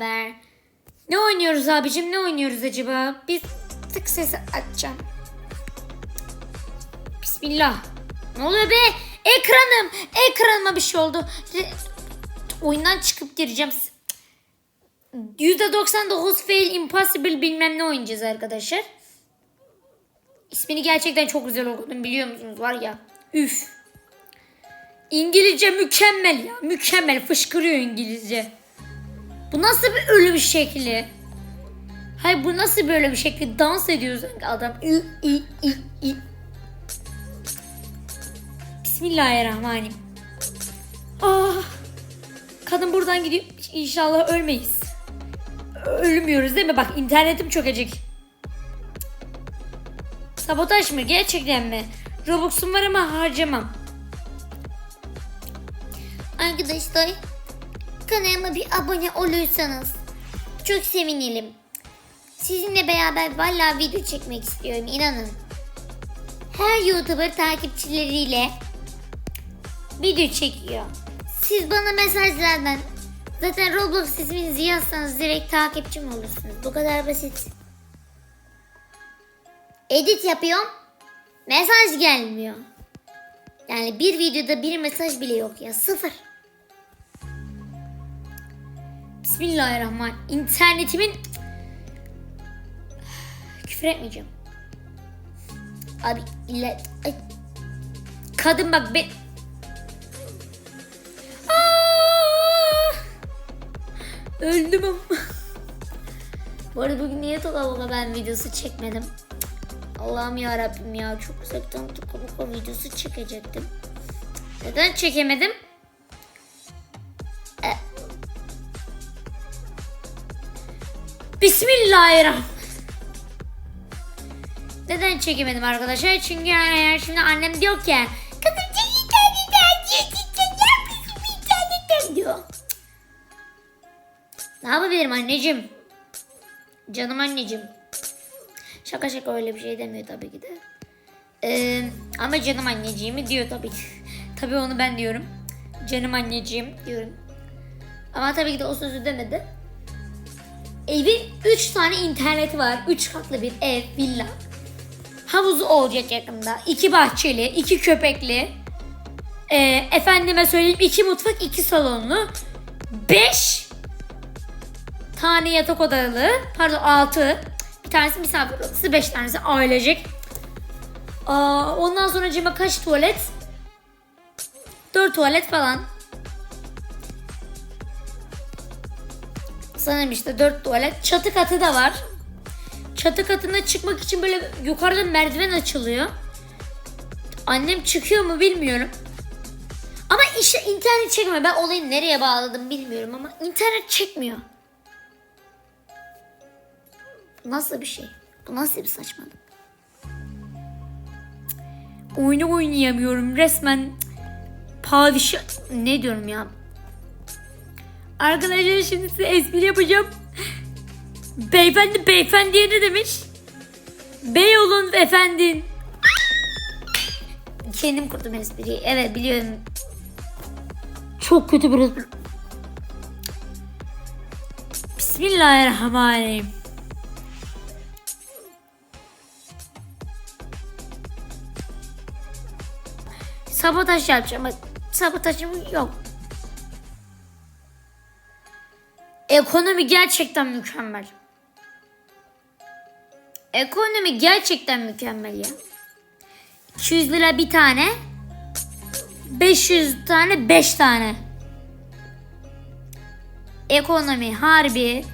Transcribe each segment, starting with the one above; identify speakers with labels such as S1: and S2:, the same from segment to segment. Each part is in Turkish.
S1: beraber. Ne oynuyoruz abicim? Ne oynuyoruz acaba? Bir tık sesi açacağım. Bismillah. Ne oluyor be? Ekranım. Ekranıma bir şey oldu. Oyundan çıkıp gireceğim. %99 fail impossible bilmem ne oynayacağız arkadaşlar. İsmini gerçekten çok güzel okudum biliyor musunuz var ya. Üf. İngilizce mükemmel ya. Mükemmel fışkırıyor İngilizce. Bu nasıl bir ölüm şekli? Hayır bu nasıl böyle bir şekli? Dans ediyor sanki adam. Bismillahirrahmanirrahim. Ah. Kadın buradan gidiyor. İnşallah ölmeyiz. Ölmüyoruz değil mi? Bak internetim çok acık. Sabotaj mı? Gerçekten mi? Robux'um var ama harcamam.
S2: Arkadaşlar kanalıma bir abone olursanız çok sevinirim. Sizinle beraber vallahi video çekmek istiyorum inanın. Her YouTuber takipçileriyle video çekiyor. Siz bana mesajlardan zaten Roblox isminizi yazsanız direkt takipçim olursunuz. Bu kadar basit. Edit yapıyorum. Mesaj gelmiyor. Yani bir videoda bir mesaj bile yok ya. Sıfır.
S1: Bismillahirrahmanirrahim. İnternetimin... Küfür etmeyeceğim. Abi illa... Ay. Kadın bak be... Aa! Öldüm ama. Bu arada bugün niye Tokaboka ben videosu çekmedim? Allah'ım ya Rabbim ya çok uzaktan Tokaboka videosu çekecektim. Neden çekemedim? Bismillahirrahmanirrahim. Neden çekemedim arkadaşlar? Çünkü yani şimdi annem diyor ki Kızım çek internetten diyor. Çekecekler bizim internetten diyor. Ne yapabilirim anneciğim? Canım anneciğim. Şaka şaka öyle bir şey demiyor tabii ki de. Ee, ama canım anneciğimi diyor tabii ki. tabii onu ben diyorum. Canım anneciğim diyorum. Ama tabii ki de o sözü demedi. Evin 3 tane interneti var. 3 katlı bir ev, villa. Havuzu olacak yakında. 2 bahçeli, 2 köpekli. Ee, efendime söyleyeyim 2 mutfak, 2 salonlu. 5 tane yatak odalı. Pardon 6. Bir tanesi misafir odası, 5 tanesi ailecek. Aa, ondan sonra cima kaç tuvalet? 4 tuvalet falan. Sanırım işte 4 tuvalet. Çatı katı da var. Çatı katına çıkmak için böyle yukarıda merdiven açılıyor. Annem çıkıyor mu bilmiyorum. Ama işte internet çekmiyor. Ben olayı nereye bağladım bilmiyorum ama internet çekmiyor. Nasıl bir şey? Bu nasıl bir saçmalık? Oyunu oynayamıyorum. Resmen padişah... Ne diyorum ya? Arkadaşlar şimdi size espri yapacağım. Beyefendi beyefendiye ne demiş? Bey olun efendin. Kendim kurdum espriyi. Evet biliyorum. Çok kötü bir espri. Bismillahirrahmanirrahim. Sabotaj yapacağım. Sabotajım yok. Ekonomi gerçekten mükemmel. Ekonomi gerçekten mükemmel ya. 200 lira bir tane. 500 tane 5 tane. Ekonomi harbi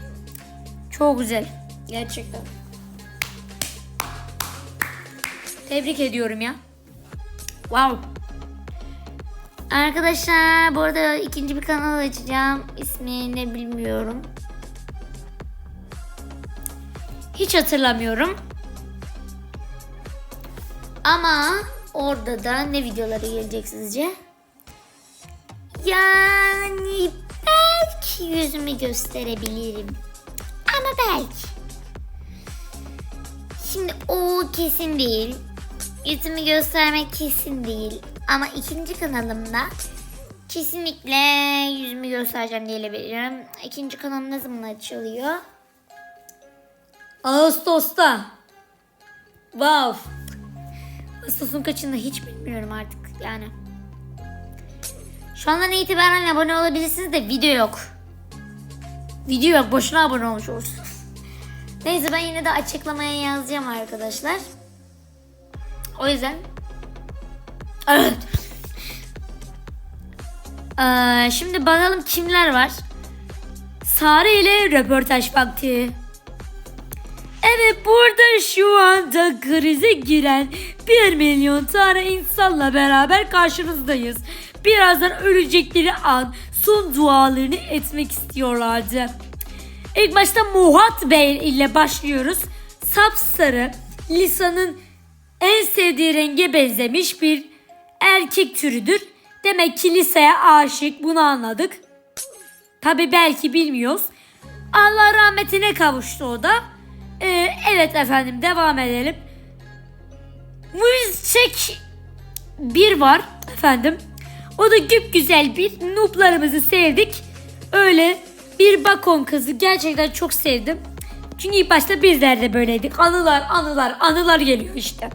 S1: çok güzel. Gerçekten. Tebrik ediyorum ya. Wow. Arkadaşlar bu arada ikinci bir kanal açacağım. İsmini bilmiyorum. Hiç hatırlamıyorum. Ama orada da ne videoları gelecek sizce? Yani belki yüzümü gösterebilirim. Ama belki. Şimdi o kesin değil. Yüzümü göstermek kesin değil. Ama ikinci kanalımda
S2: Kesinlikle yüzümü göstereceğim diyebilirim. İkinci kanalım ne zaman açılıyor?
S1: Ağustos'ta. Wow. Ağustos'un kaçında hiç bilmiyorum artık yani.
S2: Şu andan itibaren abone olabilirsiniz de video yok.
S1: Video yok boşuna abone olmuş olursun.
S2: Neyse ben yine de açıklamaya yazacağım arkadaşlar. O yüzden
S1: Evet. Ee, şimdi bakalım kimler var. Sare ile röportaj vakti. Evet burada şu anda krize giren 1 milyon tane insanla beraber karşınızdayız. Birazdan ölecekleri an son dualarını etmek istiyorlardı. İlk başta Muhat Bey ile başlıyoruz. Sapsarı, Lisa'nın en sevdiği renge benzemiş bir erkek türüdür. Demek ki Lisa'ya aşık bunu anladık. Tabi belki bilmiyoruz. Allah rahmetine kavuştu o da. Ee, evet efendim devam edelim. Müzik bir var efendim. O da güp güzel bir nooblarımızı sevdik. Öyle bir bakon kızı gerçekten çok sevdim. Çünkü ilk başta bizler de böyleydik. Anılar anılar anılar geliyor işte.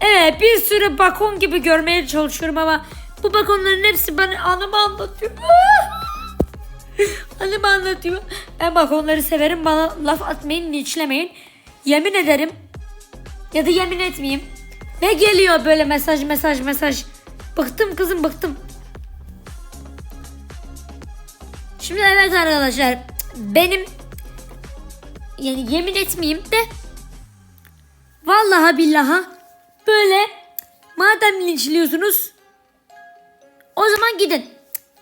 S1: Evet bir sürü bakon gibi görmeye çalışıyorum ama bu bakonların hepsi bana anımı anlatıyor. anımı anlatıyor. Ben bakonları severim bana laf atmayın linçlemeyin. Yemin ederim ya da yemin etmeyeyim. Ne geliyor böyle mesaj mesaj mesaj. Bıktım kızım bıktım. Şimdi evet arkadaşlar benim yani yemin etmeyeyim de vallahi billaha böyle madem linçliyorsunuz o zaman gidin.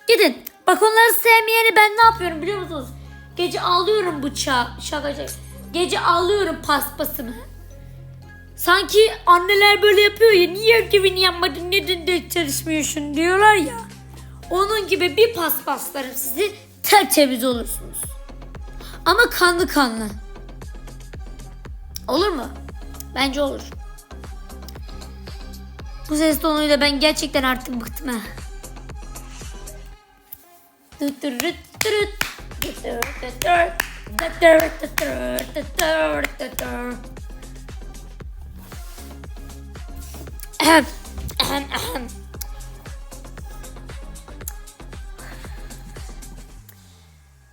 S1: Gidin. Bak onları sevmeyeni ben ne yapıyorum biliyor musunuz? Gece ağlıyorum bıçağı. Şaka şaka. Gece ağlıyorum paspasımı. Sanki anneler böyle yapıyor ya niye ödevini yapmadın neden de çalışmıyorsun diyorlar ya. Onun gibi bir paspaslarım sizi tertemiz olursunuz. Ama kanlı kanlı. Olur mu? Bence olur. Bu ses tonuyla ben gerçekten artık bıktım ha.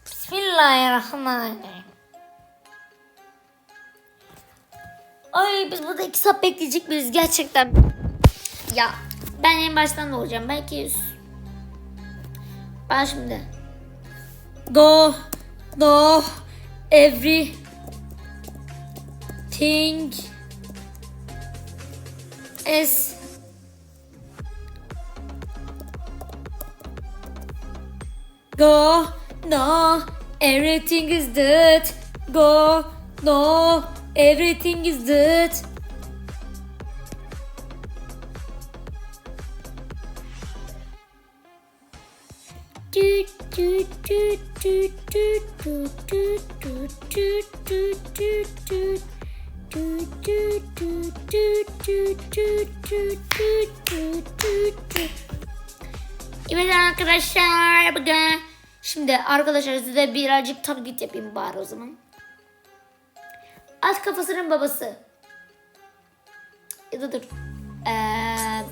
S2: Bismillahirrahmanirrahim.
S1: Ay biz burada iki saat bekleyecek miyiz gerçekten?
S2: Ya ben en baştan olacağım. Belki yüz. Ben şimdi.
S1: Go, do, every thing is go, no, everything is dead. Go, no, everything is dead.
S2: Evet arkadaşlar bugün
S1: Şimdi arkadaşlar size birazcık taklit yapayım bari o zaman. At kafasının babası. Ya da dur. Ee,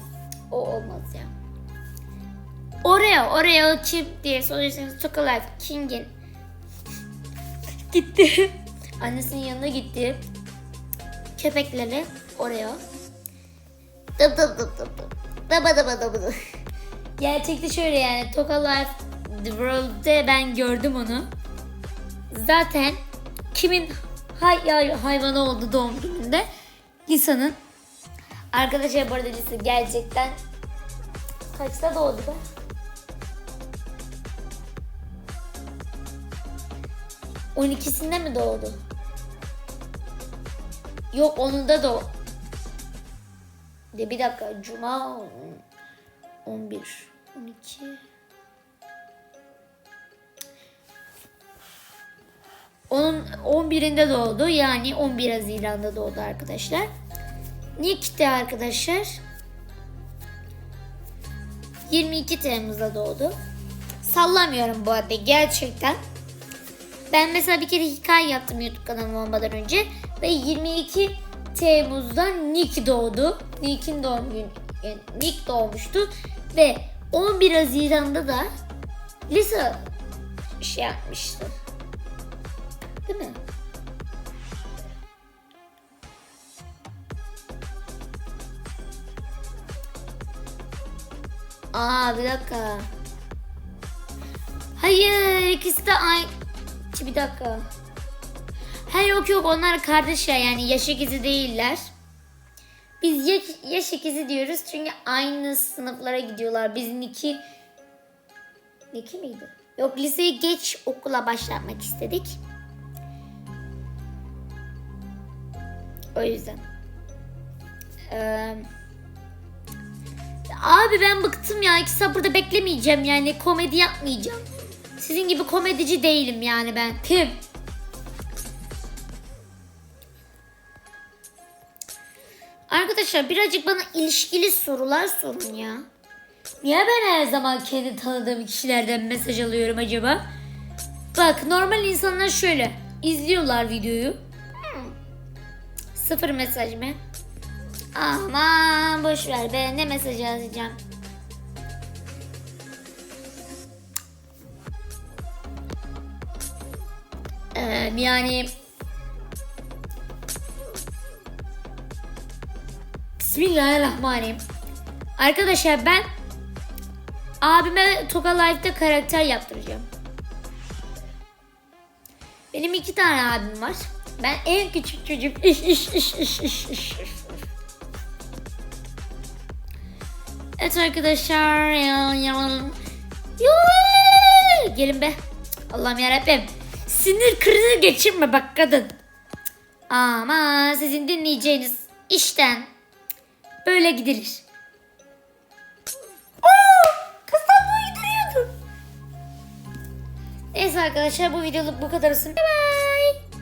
S1: o olmaz ya. Oreo, Oreo kim diye soruyorsanız Chocolate King'in gitti. Annesinin yanına gitti. Köpekleri Oreo.
S2: dıp dıp dıp dıp dıp. Dıba dıba dıp.
S1: Gerçekte şöyle yani Toka Life The World'de ben gördüm onu. Zaten kimin hay hay- hayvanı oldu doğum gününde? Lisa'nın. Arkadaşlar bu arada Lisa gerçekten kaçta doğdu be? On ikisinde mi doğdu? Yok onun da. De bir dakika Cuma 11 12 Onun 11'inde doğdu. Yani 11 Haziran'da doğdu arkadaşlar. Nick'te arkadaşlar 22 Temmuz'da doğdu. Sallamıyorum bu arada gerçekten. Ben mesela bir kere hikaye yaptım YouTube kanalım olmadan önce. Ve 22 Temmuz'da Nick doğdu. Nick'in doğum günü. yani Nick doğmuştu. Ve 11 Haziran'da da Lisa şey yapmıştı. Değil mi? Aa bir dakika. Hayır ikisi de aynı. Bir dakika. Ha yok yok onlar kardeşler yani yaş ikizi değiller. Biz yaş, yaş ikizi diyoruz çünkü aynı sınıflara gidiyorlar. Bizim iki... İki miydi? Yok liseyi geç okula başlatmak istedik. O yüzden. Ee, abi ben bıktım ya. İki saat burada beklemeyeceğim yani. Komedi yapmayacağım. Sizin gibi komedici değilim yani ben. Pim. Arkadaşlar birazcık bana ilişkili sorular sorun ya. Niye ben her zaman kendi tanıdığım kişilerden mesaj alıyorum acaba? Bak normal insanlar şöyle izliyorlar videoyu. Sıfır mesaj mı? Aman boş ver be ne mesaj yazacağım. Ee, yani Bismillahirrahmanirrahim. Arkadaşlar ben abime Toka Life'da karakter yaptıracağım. Benim iki tane abim var. Ben en küçük çocuk. İş iş iş iş iş iş. Evet arkadaşlar. Gelin be. Allah'ım yarabbim. Sinir krizi geçirme bak kadın. Ama sizin dinleyeceğiniz işten böyle gidilir. Oo, kızdan bu gidiyordu. Neyse arkadaşlar bu videoluk bu kadar olsun. Bye bye.